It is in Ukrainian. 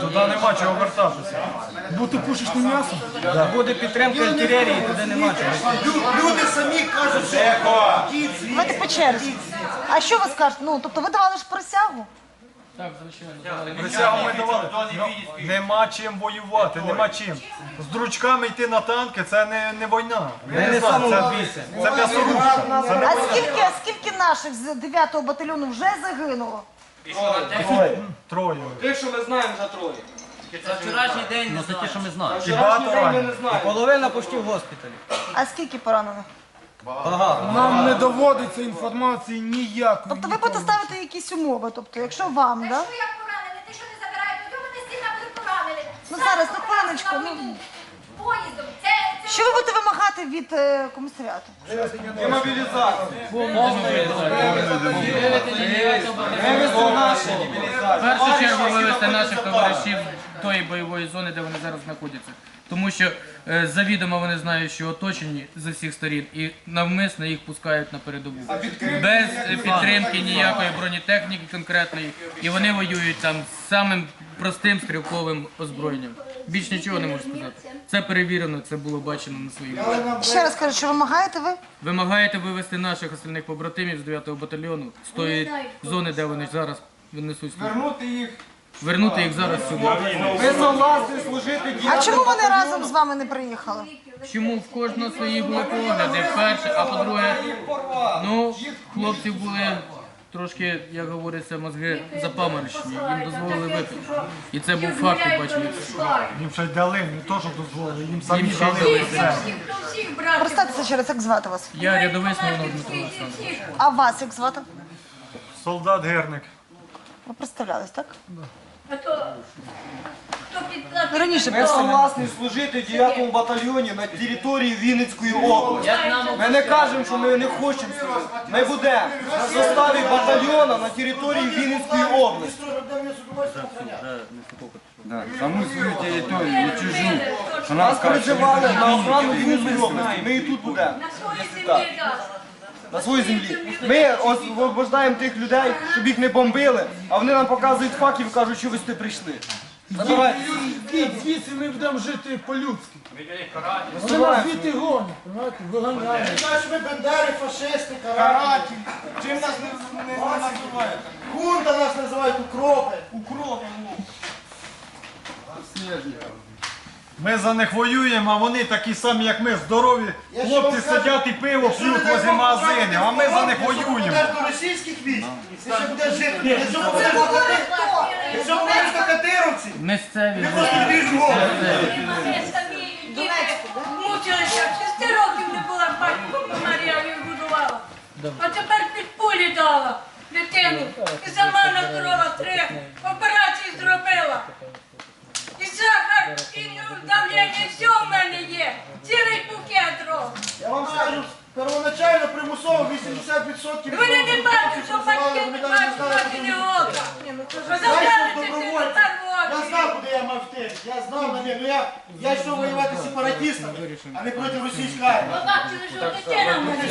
Туди нема чого вертатися. Бути пушечним м'ясом. Буде підтримка артилерії, туди нема чого. Люди самі кажуть, що йдіть звідси. Давайте по черзі. А що ви скажете? Ну, тобто ви давали ж присягу? Так, звичайно. Присягу ми давали. Ну, Нема чим воювати, нема чим. З дручками йти на танки це не, не війна. Я не знаю, це, це м'ясорубка. Це не А скільки, а скільки наших з 9-го батальйону вже загинуло? Троє. Тих, що ми знаємо, вже троє. За вчорашній день не знаю. що ми знаємо. І багато ранених. не знаємо. Половина почти в госпіталі. А скільки поранених? Багато. Нам не доводиться інформації ніякої. Тобто ви будете ставити якісь умови, тобто, якщо вам, да? Що як поранений? Ти що не забираєш? Ну вони стіна будуть поранені. Ну, зараз, на хвилиночку, ну. Поїздом. Це, це Що ви будете вимагати від е, комісаріату? В першу чергу вивести наших товаришів з тої бойової зони, де вони зараз знаходяться. Тому що е, завідомо вони знають, що оточені з усіх сторін і навмисно їх пускають на передову. Без е, підтримки ніякої бронетехніки конкретної. І вони воюють там з самим простим стрілковим озброєнням. Більш нічого не можу сказати. Це перевірено, це було бачено на своїх. очах. Ще раз кажу, що вимагаєте ви? Вимагаєте вивести наших остальних побратимів з 9-го батальйону з тої зони, де вони зараз несуть службу. Вернути їх. Вернути їх зараз сюди. Ми согласні служити А чому вони разом з вами не приїхали? Чому в кожного свої були погляди? Перше, а по-друге, ну, хлопців були трошки, як говориться, мозги запаморочені. Їм дозволили випити. І це був факт, бачив. Їм ще й дали, не то, що дозволили, їм самі Їм ще й дали. дали. все. Представтеся ще раз, як звати вас? Я рядовий Смолнов Дмитро Олександрович. А вас як звати? Солдат Герник. Ви представлялись, так? А то, хто підплатив? Раніше Ми согласні служити в 9 батальйоні на території Вінницької області. Ми не кажемо, що ми не хочемо служити. Ми будемо в составі батальйона на території Вінницької області. Да, саму свою территорию, не чужую. Что Нас призивали на охрану Вінницької області. Ми і тут будемо. На своїй землі дасть. на своїй землі. Ми освобождаємо тих людей, щоб їх не бомбили, а вони нам показують факти і кажуть, що ви сте прийшли. Забирайте. Ідіть звідси ми будемо жити по-людськи. Вони нас звідти гонять, розумієте, виганяють. Знаєш, ви бендери, фашисти, караті. Чим нас не, не, не називають? Хунта нас називають укропи. Укропи. Ми за них воюємо, а вони такі самі, як ми, здорові. Я ще Хлопці скажу, сидять і пиво п'ють магазинів, попадете а ми за них воюємо. попадеш до російських військ, ти ще будеш жити. До Місцеві. ти просто в голову. Мучилися. Шести років не була батько Марія відбудувала. А тепер під пулі дала дитину. І сама надорова три операції зробила. І сахар, і давлення, все в мене є. Цілий букет роб. Я вам скажу, первоначально примусово 80% Вони не бачать, що батьки не бачать, що не ока. Знаєш, Я знав, куди я мав йти. Я знав, на ну я, я йшов воювати з сепаратистами, а не проти російської армії. Побачили, що дитина в мене.